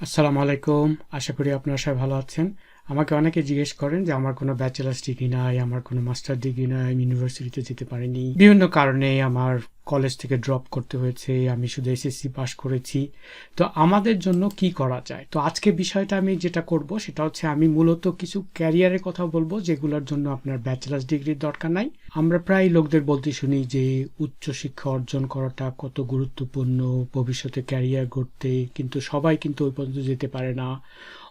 আসসালামু আলাইকুম। আশা করি আপনারা সবাই ভালো আছেন। আমাকে অনেকে জিজ্ঞেস করেন যে আমার কোনো ব্যাচেলার্স ডিগ্রি নাই, আমার কোনো মাস্টার ডিগ্রি নাই, আমি ইউনিভার্সিটিতে যেতে পারিনি। বিভিন্ন কারণে আমার কলেজ থেকে ড্রপ করতে হয়েছে, আমি শুধু এসএসসি পাস করেছি। তো আমাদের জন্য কি করা যায়? তো আজকে বিষয়টা আমি যেটা করব, সেটা হচ্ছে আমি মূলত কিছু ক্যারিয়ারের কথা বলব, যেগুলোর জন্য আপনার ব্যাচেলার্স ডিগ্রির দরকার নাই। আমরা প্রায় লোকদের বলতে শুনি যে উচ্চশিক্ষা অর্জন করাটা কত গুরুত্বপূর্ণ, ভবিষ্যতে ক্যারিয়ার করতে কিন্তু সবাই কিন্তু ওই পর্যন্ত যেতে পারে না।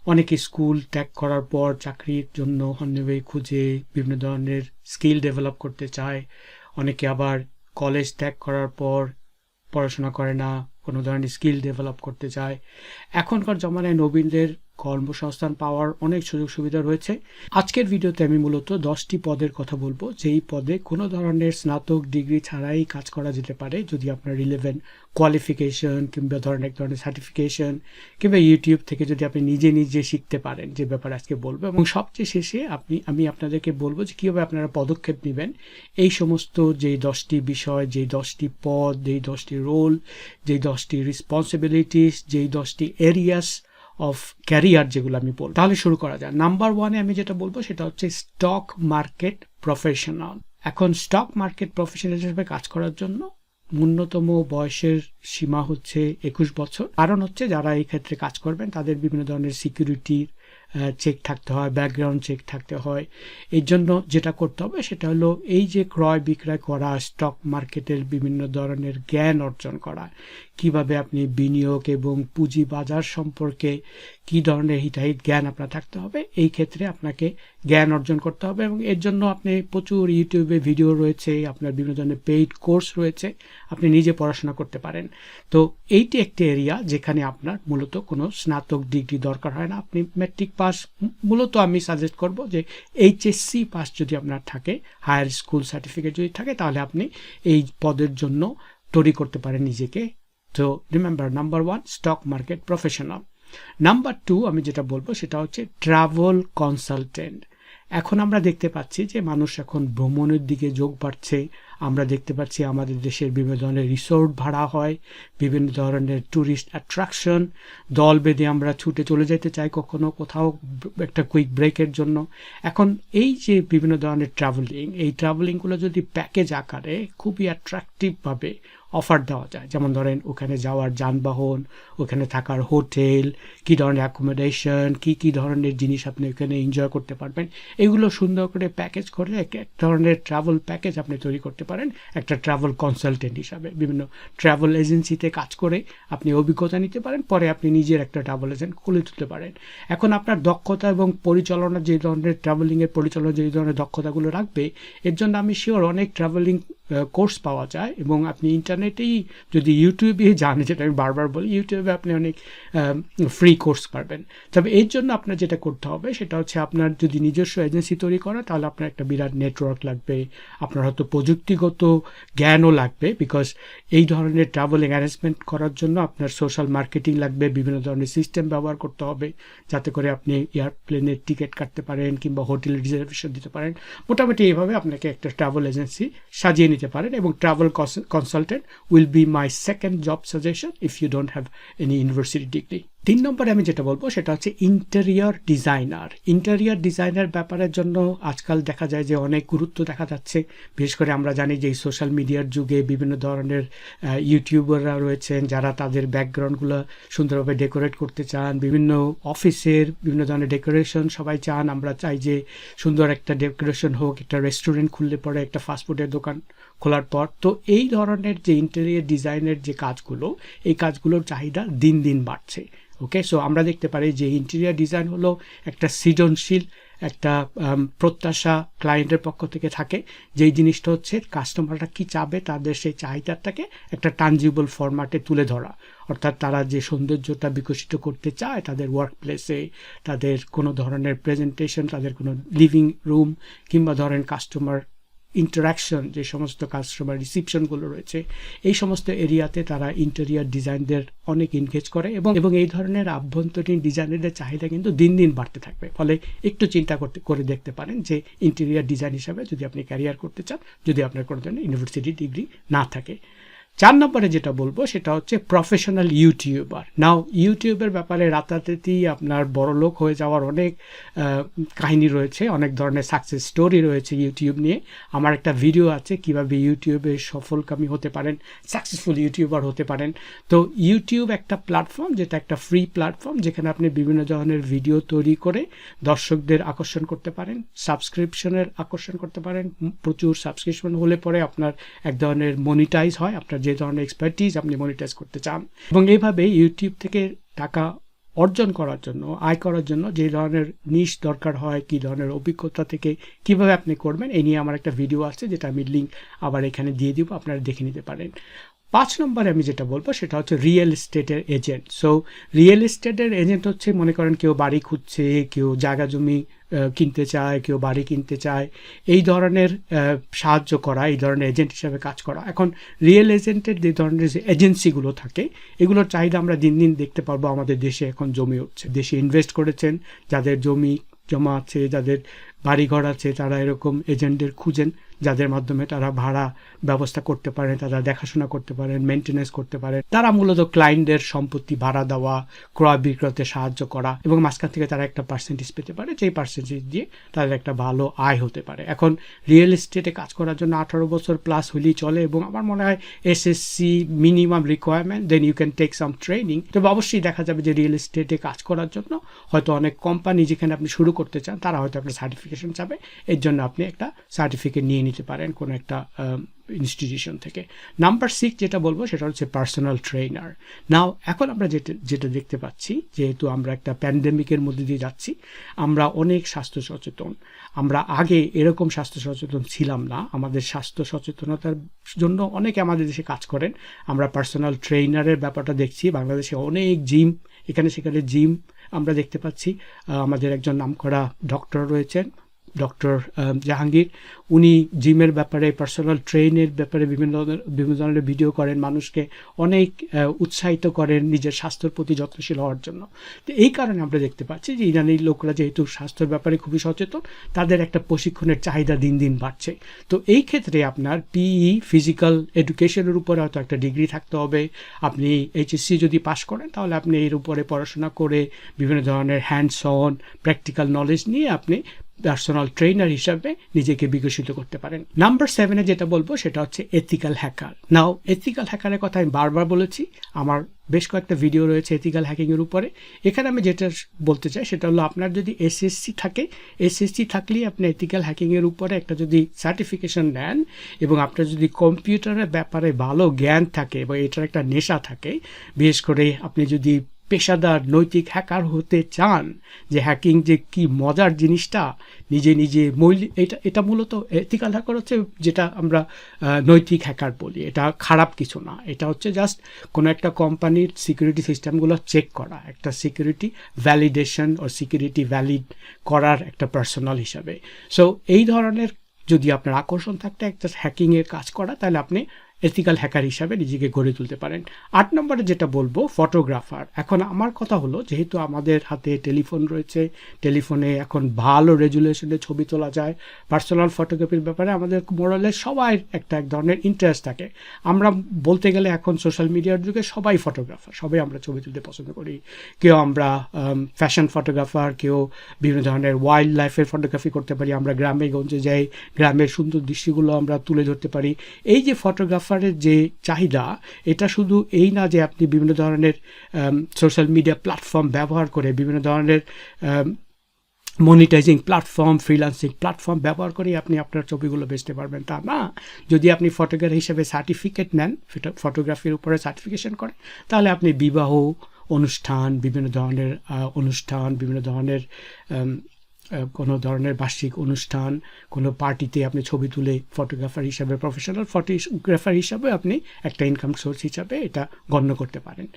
অনেকে স্কুল ত্যাগ করার পর চাকরির জন্য অন্যভাবে খুঁজে বিভিন্ন ধরনের স্কিল ডেভেলপ করতে চায়। অনেকে আবার কলেজ ত্যাগ করার পর পড়াশোনা করে না, কোনো ধরনের স্কিল ডেভেলপ করতে চায়। এখনকার জমানায় নবীনদের কর্মসংস্থান পাওয়ার অনেক সুযোগ সুবিধা রয়েছে। আজকের ভিডিওতে আমি মূলত দশটি পদের কথা বলব। যেই পদে কোনো ধরনের স্নাতক ডিগ্রি ছাড়াই কাজ করা যেতে পারে, যদি আপনার রিলেভেন্ট কোয়ালিফিকেশন কিংবা ধরনের এক ধরনের সার্টিফিকেশন কিংবা ইউটিউব থেকে যদি আপনি নিজে নিজে শিখতে পারেন, যে ব্যাপারে আজকে বলব। এবং সবচেয়ে শেষে আপনি, আমি আপনাদেরকে বলব যে কীভাবে আপনারা পদক্ষেপ নেবেন। এই সমস্ত যেই দশটি বিষয়, যেই দশটি পদ, যেই দশটি রোল যেই দশটি রেসপন্সিবিলিটিস যেই দশটি এরিয়াস অফ ক্যারিয়ার যেগুলো আমি বলব। তাহলে শুরু করা যায় নাম্বার ওয়ানে আমি যেটা বলব, সেটা হচ্ছে স্টক মার্কেট প্রফেশনাল এখন স্টক মার্কেট প্রফেশনাল হিসেবে কাজ করার জন্য ন্যূনতম বয়সের সীমা হচ্ছে একুশ বছর। কারণ হচ্ছে যারা এই ক্ষেত্রে কাজ করবেন, তাদের বিভিন্ন ধরনের সিকিউরিটির চেক থাকতে হয় ব্যাকগ্রাউন্ড চেক থাকতে হয়। এর জন্য যেটা করতে হবে, সেটা হলো এই যে ক্রয় বিক্রয় করা স্টক মার্কেটের বিভিন্ন ধরনের জ্ঞান অর্জন করা। কীভাবে আপনি বিনিয়োগ এবং পুঁজি বাজার সম্পর্কে কি ধরনের হিতাহিত জ্ঞান আপনার থাকতে হবে, এই ক্ষেত্রে আপনাকে জ্ঞান অর্জন করতে হবে এবং এর জন্য আপনি প্রচুর ইউটিউবে ভিডিও রয়েছে, আপনার বিভিন্ন ধরনের পেইড কোর্স রয়েছে, আপনি নিজে পড়াশোনা করতে পারেন। তো এইটি একটি এরিয়া যেখানে আপনার মূলত কোনো স্নাতক ডিগ্রি দরকার হয় না। আপনি ম্যাট্রিক পাস মূলত আমি সাজেস্ট করব যে এইচএসসি পাস যদি আপনার থাকে, হায়ার স্কুল সার্টিফিকেট যদি থাকে, তাহলে আপনি এই পদের জন্য তৈরি করতে পারেন নিজেকে। তো remember number one stock market professional number two আমি যেটা বলব, সেটা হচ্ছে ট্রাভেল কনসালটেন্ট এখন আমরা দেখতে পাচ্ছি যে মানুষ এখন ভ্রমণের দিকে যোগ বাড়ছে। আমরা দেখতে পাচ্ছি আমাদের দেশের বিভিন্ন ধরনের রিসোর্ট ভাড়া হয়, বিভিন্ন ধরনের ট্যুরিস্ট অ্যাট্রাকশন দল বেঁধে আমরা ছুটে চলে যেতে চাই কখনো কোথাও একটা কুইক ব্রেকের জন্য। এখন এই যে বিভিন্ন ধরনের ট্রাভেলিং এই ট্রাভেলিংগুলো যদি প্যাকেজ আকারে খুবই অ্যাট্রাকটিভভাবে অফার দেওয়া যায়। যেমন ধরেন, ওখানে যাওয়ার যানবাহন, ওখানে থাকার হোটেল, কী ধরনের অ্যাকোমোডেশন কী কী ধরনের জিনিস আপনি ওখানে এনজয় করতে পারবেন, এগুলো সুন্দর করে প্যাকেজ করলে এক এক ধরনের ট্রাভেল প্যাকেজ আপনি তৈরি করতে পারেন, একটা ট্রাভেল কনসালটেন্ট হিসাবে। বিভিন্ন ট্রাভেল এজেন্সিতে কাজ করে আপনি অভিজ্ঞতা নিতে পারেন, পরে আপনি নিজের একটা ট্রাভেল এজেন্ট খুলে তুলতে পারেন। এখন আপনার দক্ষতা এবং পরিচালনা যে ধরনের ট্রাভেলিংয়ের পরিচালনা, যে ধরনের দক্ষতাগুলো রাখবে, এর জন্য আমি শিওর অনেক ট্রাভেলিং কোর্স পাওয়া যায় এবং আপনি ইন্টারনেটেই যদি ইউটিউবে যান যেটা আমি বারবার বলি ইউটিউবে আপনি অনেক ফ্রি কোর্স পারবেন। তবে এর জন্য আপনার যেটা করতে হবে, সেটা হচ্ছে আপনার যদি নিজস্ব এজেন্সি তৈরি করা, তাহলে আপনার একটা বিরাট নেটওয়ার্ক লাগবে। আপনার হয়তো প্রযুক্তিগত জ্ঞানও লাগবে বিকজ এই ধরনের ট্রাভেলিং অ্যারেঞ্জমেন্ট করার জন্য আপনার সোশ্যাল মার্কেটিং লাগবে, বিভিন্ন ধরনের সিস্টেম ব্যবহার করতে হবে, যাতে করে আপনি এয়ারপ্লেনের টিকিট কাটতে পারেন, কিংবা হোটেল রিজার্ভেশন দিতে পারেন। মোটামুটি এইভাবে আপনাকে একটা ট্রাভেল এজেন্সি সাজিয়ে নিতে পারেন, এবং travel consultant will be my second job suggestion if you don't have any university degree. তিন নম্বরে আমি যেটা বলব, সেটা হচ্ছে ইন্টেরিয়র ডিজাইনার ইন্টেরিয়র ডিজাইনার ব্যাপারের জন্য আজকাল দেখা যায় যে অনেক গুরুত্ব দেখা যাচ্ছে। বিশেষ করে আমরা জানি যে এই সোশ্যাল মিডিয়ার যুগে বিভিন্ন ধরনের ইউটিউবাররা রয়েছেন যারা তাদের ব্যাকগ্রাউন্ডগুলো সুন্দরভাবে ডেকোরেট করতে চান। বিভিন্ন অফিসের বিভিন্ন ধরনের ডেকোরেশন সবাই চান। আমরা চাই যে সুন্দর একটা ডেকোরেশন হোক, একটা রেস্টুরেন্ট খুললে পরে একটা ফাস্টফুডের দোকান খোলার পর। তো এই ধরনের যে ইন্টেরিয়ার ডিজাইনের যে কাজগুলো, এই কাজগুলোর চাহিদা দিন দিন বাড়ছে। ওকে সো আমরা দেখতে পারি যে ইন্টেরিয়ার ডিজাইন হলো একটা সৃজনশীল, একটা প্রত্যাশা ক্লায়েন্টের পক্ষ থেকে থাকে। যেই জিনিসটা হচ্ছে কাস্টমাররা কি চাবে তাদের সেই চাহিদাটাকে একটা টানজিবল ফরম্যাটে তুলে ধরা। অর্থাৎ তারা যে সৌন্দর্যটা বিকশিত করতে চায় তাদের ওয়ার্ক প্লেসে তাদের কোনো ধরনের প্রেজেন্টেশন তাদের কোনো লিভিং রুম কিংবা ধরেন কাস্টমার ইন্টারাকশন যে সমস্ত কাস্টমার রিসিপশনগুলো রয়েছে, এই সমস্ত এরিয়াতে তারা ইন্টেরিয়ার ডিজাইনদের অনেক ইনগেজ করে এবং এবং এই ধরনের আভ্যন্তরীণ ডিজাইনারদের চাহিদা কিন্তু দিন দিন বাড়তে থাকবে। ফলে একটু চিন্তা করতে, করে দেখতে পারেন যে ইন্টেরিয়ার ডিজাইন হিসাবে যদি আপনি ক্যারিয়ার করতে চান, যদি আপনার কোনো ধরনের ইউনিভার্সিটি ডিগ্রি না থাকে চার নম্বরে যেটা বলব, সেটা হচ্ছে প্রফেশনাল ইউটিউবার নাও ইউটিউবের ব্যাপারে রাতারাতি আপনার বড় লোক হয়ে যাওয়ার অনেক কাহিনী রয়েছে, অনেক ধরনের সাকসেস স্টোরি রয়েছে ইউটিউব নিয়ে। আমার একটা ভিডিও আছে কীভাবে ইউটিউবে সফলকামী হতে পারেন সাকসেসফুল ইউটিউবার হতে পারেন। তো ইউটিউব একটা প্ল্যাটফর্ম যেটা একটা ফ্রি প্ল্যাটফর্ম যেখানে আপনি বিভিন্ন ধরনের ভিডিও তৈরি করে দর্শকদের আকর্ষণ করতে পারেন সাবস্ক্রিপশনের আকর্ষণ করতে পারেন। প্রচুর সাবস্ক্রিপশন হলে পরে আপনার এক ধরনের মনিটাইজ হয়, আপনার যে ধরনের এক্সপার্টিজ আপনি মনিটাইজ করতে চান এবং এইভাবে ইউটিউব থেকে টাকা অর্জন করার জন্য, আয় করার জন্য যে ধরনের নিশ দরকার হয়, কি ধরনের অভিজ্ঞতা থেকে কীভাবে আপনি করবেন এই নিয়ে আমার একটা ভিডিও আছে যেটা আমি লিঙ্ক আবার এখানে দিয়ে দিব, আপনারা দেখে নিতে পারেন। পাঁচ নম্বরে আমি যেটা বলব সেটা হচ্ছে রিয়েল এস্টেটের এজেন্ট সো রিয়েল এস্টেটের এজেন্ট হচ্ছে মনে করেন কেউ বাড়ি খুঁজছে, কেউ জায়গা জমি কিনতে চায়, কেউ বাড়ি কিনতে চায়, এই ধরনের সাহায্য করা, এই ধরনের এজেন্ট হিসাবে কাজ করা। এখন রিয়েল এজেন্টের যে ধরনের যে এজেন্সিগুলো থাকে, এগুলোর চাহিদা আমরা দিন দিন দেখতে পারব আমাদের দেশে এখন জমি উঠছে দেশে ইনভেস্ট করেছেন, যাদের জমি জমা আছে, যাদের বাড়িঘর আছে, তারা এরকম এজেন্টদের খুঁজেন। যাদের মাধ্যমে তারা ভাড়া ব্যবস্থা করতে পারেন, তারা দেখাশোনা করতে পারেন মেনটেনেন্স করতে পারেন, তারা মূলত ক্লায়েন্টদের সম্পত্তি ভাড়া দেওয়া, ক্রয় বিক্রয়তে সাহায্য করা এবং মাঝখান থেকে তারা একটা পার্সেন্টেজ পেতে পারে, যেই পার্সেন্টেজ দিয়ে তাদের একটা ভালো আয় হতে পারে। এখন রিয়েল এস্টেটে কাজ করার জন্য আঠারো বছর প্লাস হলেই চলে এবং আমার মনে হয় SSC minimum requirement then you can take some training তবে অবশ্যই দেখা যাবে যে রিয়েল এস্টেটে কাজ করার জন্য হয়তো অনেক কোম্পানি যেখানে আপনি শুরু করতে চান, তারা হয়তো একটা সার্টিফিকেশন চাবে, এর জন্য আপনি একটা সার্টিফিকেট নিয়ে নিতে পারেন কোনো একটা ইনস্টিটিউশন থেকে। নাম্বার সিক্স যেটা বলব সেটা হচ্ছে পার্সোনাল ট্রেনার নাও এখন আমরা যেটা যেটা দেখতে পাচ্ছি, যেহেতু আমরা একটা প্যান্ডেমিকের মধ্যে দিয়ে যাচ্ছি, আমরা অনেক স্বাস্থ্য সচেতন। আমরা আগে এরকম স্বাস্থ্য সচেতন ছিলাম না। আমাদের স্বাস্থ্য সচেতনতার জন্য অনেকে আমাদের দেশে কাজ করেন। আমরা পার্সোনাল ট্রেনারের ব্যাপারটা দেখছি। বাংলাদেশে অনেক জিম এখানে সেখানে জিম আমরা দেখতে পাচ্ছি। আমাদের একজন নামকরা ডক্টর রয়েছেন। ডক্টর জাহাঙ্গীর উনি জিমের ব্যাপারে পার্সোনাল ট্রেনের ব্যাপারে বিভিন্ন ধরনের বিভিন্ন ধরনের ভিডিও করেন, মানুষকে অনেক উৎসাহিত করেন নিজের স্বাস্থ্যের প্রতি যত্নশীল হওয়ার জন্য। তো এই কারণে আমরা দেখতে পাচ্ছি যে ইরানির লোকরা যেহেতু স্বাস্থ্যের ব্যাপারে খুবই সচেতন, তাদের একটা প্রশিক্ষণের চাহিদা দিন দিন বাড়ছে। তো এই ক্ষেত্রে আপনার পিই ফিজিক্যাল এডুকেশনের উপরে হয়তো একটা ডিগ্রি থাকতে হবে। আপনি এইচএসসি যদি পাশ করেন, তাহলে আপনি এর উপরে পড়াশোনা করে বিভিন্ন ধরনের হ্যান্ডস অন প্র্যাকটিক্যাল নলেজ নিয়ে আপনি পার্সোনাল ট্রেনার হিসাবে নিজেকে বিকশিত করতে পারেন। নাম্বার সেভেনে যেটা বলব সেটা হচ্ছে এথিক্যাল হ্যাকার নাও এথিক্যাল হ্যাকারের কথা আমি বারবার বলেছি। আমার বেশ কয়েকটা ভিডিও রয়েছে এথিক্যাল হ্যাকিংয়ের উপরে। এখানে আমি যেটা বলতে চাই সেটা হলো আপনার যদি এসএসসি থাকে এসএসসি থাকলেই আপনি এথিক্যাল হ্যাকিংয়ের উপরে একটা যদি সার্টিফিকেশন নেন এবং আপনার যদি কম্পিউটারের ব্যাপারে ভালো জ্ঞান থাকে বা এটার একটা নেশা থাকে, বিশেষ করে আপনি যদি পেশাদার নৈতিক হ্যাকার হতে চান, যে হ্যাকিং যে কি মজার জিনিসটা, নিজে নিজে মৌলিক এটা এটা মূলত এথিক্যাল হ্যাকার হচ্ছে যেটা আমরা নৈতিক হ্যাকার বলি। এটা খারাপ কিছু না। এটা হচ্ছে জাস্ট কোনো একটা কোম্পানির সিকিউরিটি সিস্টেমগুলো চেক করা, একটা সিকিউরিটি ভ্যালিডেশন ও সিকিউরিটি ভ্যালিড করার একটা পার্সোনাল হিসাবে। সো এই ধরনের যদি আপনার আকর্ষণ থাকতে একটা হ্যাকিংয়ের কাজ করা, তাহলে আপনি এথিক্যাল হ্যাকার হিসাবে নিজেকে গড়ে তুলতে পারেন। আট নম্বরে যেটা বলব ফটোগ্রাফার এখন আমার কথা হলো, যেহেতু আমাদের হাতে টেলিফোন রয়েছে টেলিফোনে এখন ভালো রেজুলেশনে ছবি তোলা যায় পার্সোনাল ফটোগ্রাফির ব্যাপারে আমাদের মোরালে সবাই একটা এক ধরনের ইন্টারেস্ট থাকে। আমরা বলতে গেলে এখন সোশ্যাল মিডিয়ার যুগে সবাই ফটোগ্রাফার সবাই আমরা ছবি তুলতে পছন্দ করি। কেউ আমরা ফ্যাশন ফটোগ্রাফার কেউ বিভিন্ন ধরনের ওয়াইল্ড লাইফের ফটোগ্রাফি করতে পারি, আমরা গ্রামে গঞ্জে যাই, গ্রামের সুন্দর দৃশ্যগুলো আমরা তুলে ধরতে পারি। এই যে ফটোগ্রাফারের যে চাহিদা, এটা শুধু এই না যে আপনি বিভিন্ন ধরনের সোশ্যাল মিডিয়া প্ল্যাটফর্ম ব্যবহার করে বিভিন্ন ধরনের মনিটাইজিং প্ল্যাটফর্ম ফ্রিল্যান্সিং প্ল্যাটফর্ম ব্যবহার করে আপনি আপনার ছবিগুলো বেচতে পারবেন। তা না, যদি আপনি ফটোগ্রাফার হিসেবে সার্টিফিকেট নেন ফটোগ্রাফির উপরে সার্টিফিকেশন করেন তাহলে আপনি বিবাহ অনুষ্ঠান, বিভিন্ন ধরনের অনুষ্ঠান, বিভিন্ন ধরনের কোনো ধরনের বার্ষিক অনুষ্ঠান, কোনো পার্টিতে আপনি ছবি তুলে ফটোগ্রাফার হিসাবে প্রফেশনাল ফটোগ্রাফার হিসাবে আপনি একটা ইনকাম সোর্স হিসাবে এটা গণ্য করতে পারেন।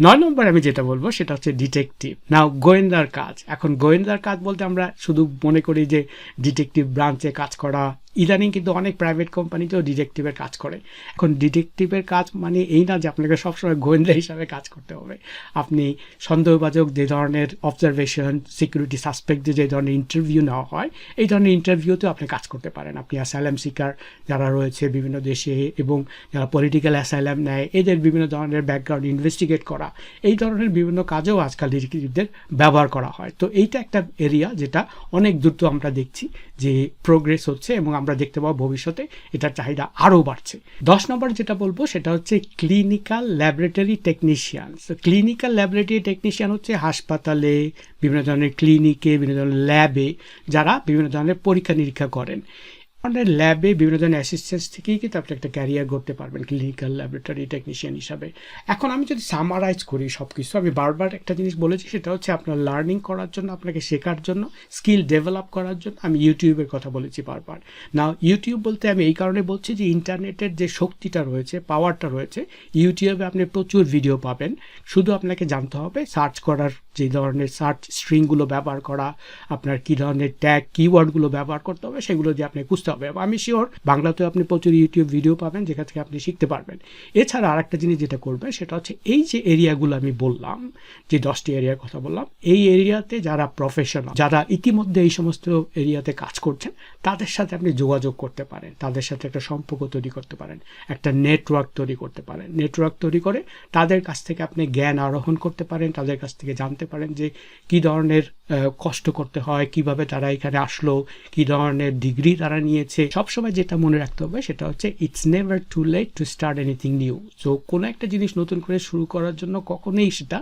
নয় নম্বর আমি যেটা বলব, সেটা হচ্ছে ডিটেকটিভ নাও গোয়েন্দার কাজ। এখন গোয়েন্দার কাজ বলতে আমরা শুধু মনে করি যে ডিটেকটিভ ব্রাঞ্চে কাজ করা ইদানিং কিন্তু অনেক প্রাইভেট কোম্পানিতেও ডিটেকটিভের কাজ করে। এখন ডিটেকটিভের কাজ মানে এই না যে আপনাকে সবসময় গোয়েন্দা হিসাবে কাজ করতে হবে। আপনি সন্দেহবাচক যে ধরনের অবজারভেশন সিকিউরিটি সাসপেক্টে যে ধরনের ইন্টারভিউ নেওয়া হয়, এই ধরনের ইন্টারভিউতেও আপনি কাজ করতে পারেন। আপনি অ্যাসাইলাম সিকার যারা রয়েছে বিভিন্ন দেশে এবং যারা পলিটিক্যাল অ্যাসাইলাম নেয়, এদের বিভিন্ন ধরনের ব্যাকগ্রাউন্ড ইনভেস্টিগেট করা, এই ধরনের বিভিন্ন কাজেও আজকাল ডিটেকটিভদের ব্যবহার করা হয়। তো এইটা একটা এরিয়া যেটা অনেক দ্রুত আমরা দেখছি যে প্রোগ্রেস হচ্ছে এবং আমরা দেখতে পাবো ভবিষ্যতে, এটার চাহিদা আরও বাড়ছে। দশ নম্বর যেটা বলব, সেটা হচ্ছে clinical laboratory technician clinical laboratory technician হচ্ছে হাসপাতালে, বিভিন্ন ধরনের ক্লিনিকে বিভিন্ন ধরনের ল্যাবে যারা বিভিন্ন ধরনের পরীক্ষা নিরীক্ষা করেন। ধরনের ল্যাবে বিভিন্ন ধরনের অ্যাসিস্ট্যান্স থেকেই কিন্তু আপনি একটা ক্যারিয়ার করতে পারবেন ক্লিনিক্যাল ল্যাবরেটরি টেকনিশিয়ান হিসাবে। এখন আমি যদি সামারাইজ করি সব কিছু আমি বারবার একটা জিনিস বলেছি, সেটা হচ্ছে আপনার লার্নিং করার জন্য, আপনাকে শেখার জন্য স্কিল ডেভেলপ করার জন্য, আমি ইউটিউবের কথা বলেছি বারবার। না ইউটিউব বলতে আমি এই কারণে বলছি যে ইন্টারনেটের যে শক্তিটা রয়েছে পাওয়ারটা রয়েছে ইউটিউবে আপনি প্রচুর ভিডিও পাবেন। শুধু আপনাকে জানতে হবে সার্চ করার যে ধরনের সার্চ স্ট্রিংগুলো ব্যবহার করা, আপনার কী ধরনের ট্যাগ কিওয়ার্ডগুলো ব্যবহার করতে হবে, সেগুলো দিয়ে আপনি বুঝতে হবে আমি শিওর বাংলাতেও আপনি প্রচুর ইউটিউব ভিডিও পাবেন, যেখান থেকে আপনি শিখতে পারবেন। এছাড়া আরেকটা জিনিস যেটা করবেন সেটা হচ্ছে এই যে এরিয়াগুলো আমি বললাম, যে দশটি এরিয়ার কথা বললাম, এই এরিয়াতে যারা প্রফেশনাল যারা ইতিমধ্যে এই সমস্ত এরিয়াতে কাজ করছেন, তাদের সাথে আপনি যোগাযোগ করতে পারেন, তাদের সাথে একটা সম্পর্ক তৈরি করতে পারেন, একটা নেটওয়ার্ক তৈরি করতে পারেন। নেটওয়ার্ক তৈরি করে তাদের কাছ থেকে আপনি জ্ঞান আরোহণ করতে পারেন, তাদের কাছ থেকে জানতে পারেন যে কী ধরনের কষ্ট করতে হয়, কীভাবে তারা এখানে আসলো, কী ধরনের ডিগ্রি তারা নিয়েছে সবসময় যেটা মনে রাখতে হবে সেটা হচ্ছে it's never too late to start anything new so কোনো একটা জিনিস নতুন করে শুরু করার জন্য কখনোই সেটা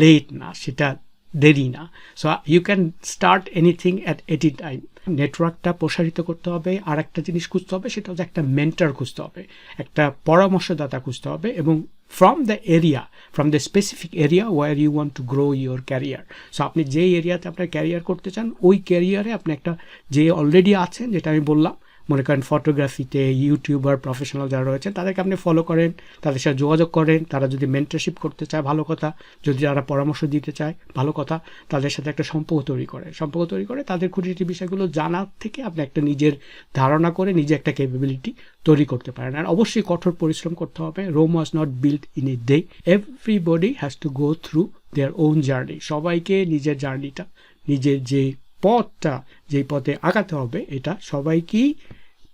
লেট না, সেটা দেরি না। So you can start anything at any time নেটওয়ার্কটা প্রসারিত করতে হবে আর একটা জিনিস খুঁজতে হবে, সেটা হচ্ছে একটা মেন্টার খুঁজতে হবে, একটা পরামর্শদাতা খুঁজতে হবে এবং from the area from the specific area where you want to grow your career so আপনি যেই এরিয়াতে আপনার ক্যারিয়ার করতে চান, ওই ক্যারিয়ারে আপনি একটা যে অলরেডি আছেন, যেটা আমি বললাম মনে করেন ফটোগ্রাফিতে ইউটিউবার প্রফেশনাল যারা রয়েছে তাদেরকে আপনি ফলো করেন, তাদের সাথে যোগাযোগ করেন, তারা যদি মেন্টারশিপ করতে চায়, ভালো কথা। যদি তারা পরামর্শ দিতে চায়, ভালো কথা, তাদের সাথে একটা সম্পর্ক তৈরি করে। সম্পর্ক তৈরি করে তাদের খুঁটিটি বিষয়গুলো জানার থেকে আপনি একটা নিজের ধারণা করে, নিজে একটা ক্যাপেবিলিটি তৈরি করতে পারেন। আর অবশ্যই কঠোর পরিশ্রম করতে হবে। Rome was not build in a day everybody has to go through their own journey সবাইকে নিজের জার্নিটা নিজের যে পথটা, যেই পথে আগাতে হবে, এটা সবাইকেই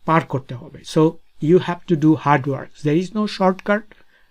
পার করতে হবে। So you have to do hard work there is no shortcut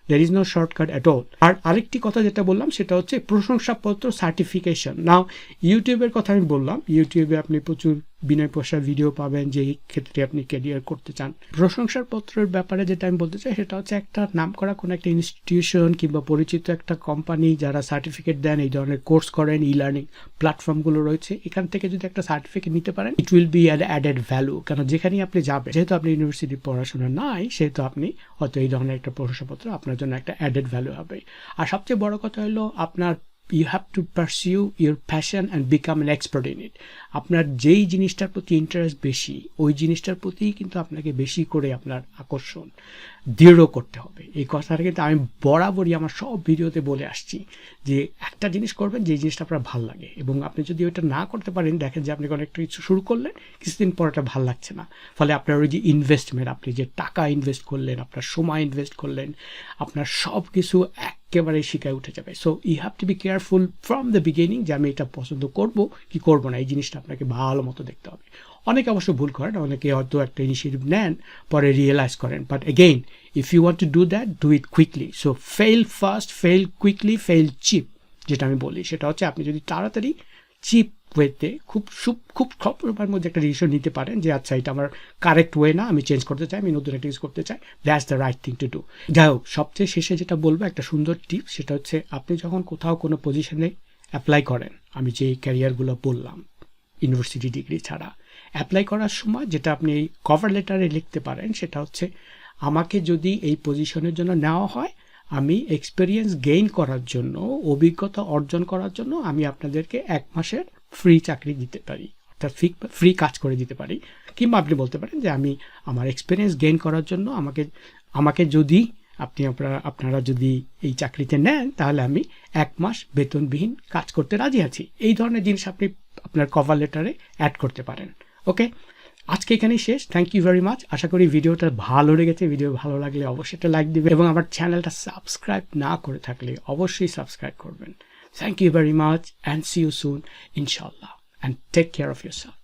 there is no shortcut at all আর আরেকটি কথা যেটা বললাম, সেটা হচ্ছে প্রশংসাপত্র সার্টিফিকেশন নাও ইউটিউবের কথা আমি বললাম। ইউটিউবে আপনি প্রচুর বিনয় পোষার ভিডিও পাবেন যে ক্ষেত্রে আপনি ক্যারিয়ার করতে চান। প্রশংসার পত্রের ব্যাপারে যেটা আমি বলতে চাই, সেটা হচ্ছে একটা নাম করা, কোনো একটা ইনস্টিটিউশন কিংবা পরিচিত একটা কোম্পানি যারা সার্টিফিকেট দেন, এই ধরনের কোর্স করেন ই লার্নিং প্ল্যাটফর্মগুলো রয়েছে, এখান থেকে যদি একটা সার্টিফিকেট নিতে পারেন it will be add added value কেন? যেখানেই আপনি যাবেন, যেহেতু আপনি ইউনিভার্সিটি পড়াশোনা নাই, সেহেতু আপনি হয়তো এই ধরনের একটা প্রশংসাপত্র আপনার জন্য একটা অ্যাডেড ভ্যালু হবে। আর সবচেয়ে বড় কথা হলো, আপনার you have to pursue your passion and become an expert in it আপনার যেই জিনিসটার প্রতি ইন্টারেস্ট বেশি, ওই জিনিসটার প্রতি কিন্তু আপনাকে বেশি করে আপনার আকর্ষণ দৃঢ় করতে হবে। এই কথাটা কিন্তু আমি বরাবরই আমার সব ভিডিওতে বলে আসছি যে একটা জিনিস করবেন যে জিনিসটা আপনার ভালো লাগে। এবং আপনি যদি ওইটা না করতে পারেন, দেখেন যে আপনি অনেকটা কিছু শুরু করলেন, কিছুদিন পর এটা ভালো লাগছে না। ফলে আপনার ওই যে ইনভেস্টমেন্ট আপনি যে টাকা ইনভেস্ট করলেন, আপনার সময় ইনভেস্ট করলেন, আপনার সব কিছু একেবারে শিকায় উঠে যাবে। So you have to be careful from the beginning যে আমি এটা পছন্দ করব কি করব না, এই জিনিসটা আপনাকে ভালো মতো দেখতে হবে। অনেকে অবশ্য ভুল করেন, অনেকে হয়তো একটা ইনিশিয়েটিভ নেন, পরে রিয়েলাইজ করেন। But again if you want to do that do it quickly so fail first fail quickly fail cheap যেটা আমি বলি। সেটা হচ্ছে আপনি যদি তাড়াতাড়ি চিপ ওয়েতে খুব সুপ খুব খবরের মধ্যে একটা ডিসিশন নিতে পারেন যে আচ্ছা এটা আমার কারেক্ট ওয়ে না, আমি চেঞ্জ করতে চাই, আমি নতুন একটা ইউজ করতে চাই that's the right thing to do যাই হোক, সবচেয়ে শেষে যেটা বলব, একটা সুন্দর টিপ সেটা হচ্ছে আপনি যখন কোথাও কোনো পজিশনে অ্যাপ্লাই করেন, আমি যে ক্যারিয়ারগুলো বললাম ইউনিভার্সিটি ডিগ্রি ছাড়া অ্যাপ্লাই করার সময় যেটা আপনি এই কভার লেটারে লিখতে পারেন, সেটা হচ্ছে, আমাকে যদি এই পজিশনের জন্য নেওয়া হয়, আমি এক্সপিরিয়েন্স গেইন করার জন্য, অভিজ্ঞতা অর্জন করার জন্য, আমি আপনাদেরকে এক মাসের ফ্রি চাকরি দিতে পারি, অর্থাৎ ফ্রি ফ্রি কাজ করে দিতে পারি। কিংবা আপনি বলতে পারেন যে আমি আমার এক্সপিরিয়েন্স গেইন করার জন্য আমাকে আমাকে যদি আপনি আপনারা আপনারা যদি এই চাকরিতে নেন, তাহলে আমি এক মাস বেতনবিহীন কাজ করতে রাজি আছি। এই ধরনের জিনিস আপনি আপনার কভার লেটারে অ্যাড করতে পারেন। ওকে আজকে এখানেই শেষ। থ্যাংক ইউ ভেরি মাচ আশা করি ভিডিওটা ভালো লেগেছে। ভিডিও ভালো লাগলে অবশ্যই একটা লাইক দেবে এবং আমার চ্যানেলটা সাবস্ক্রাইব না করে থাকলে অবশ্যই সাবস্ক্রাইব করবেন। Thank you very much and see you soon, inshallah. And take care of yourself.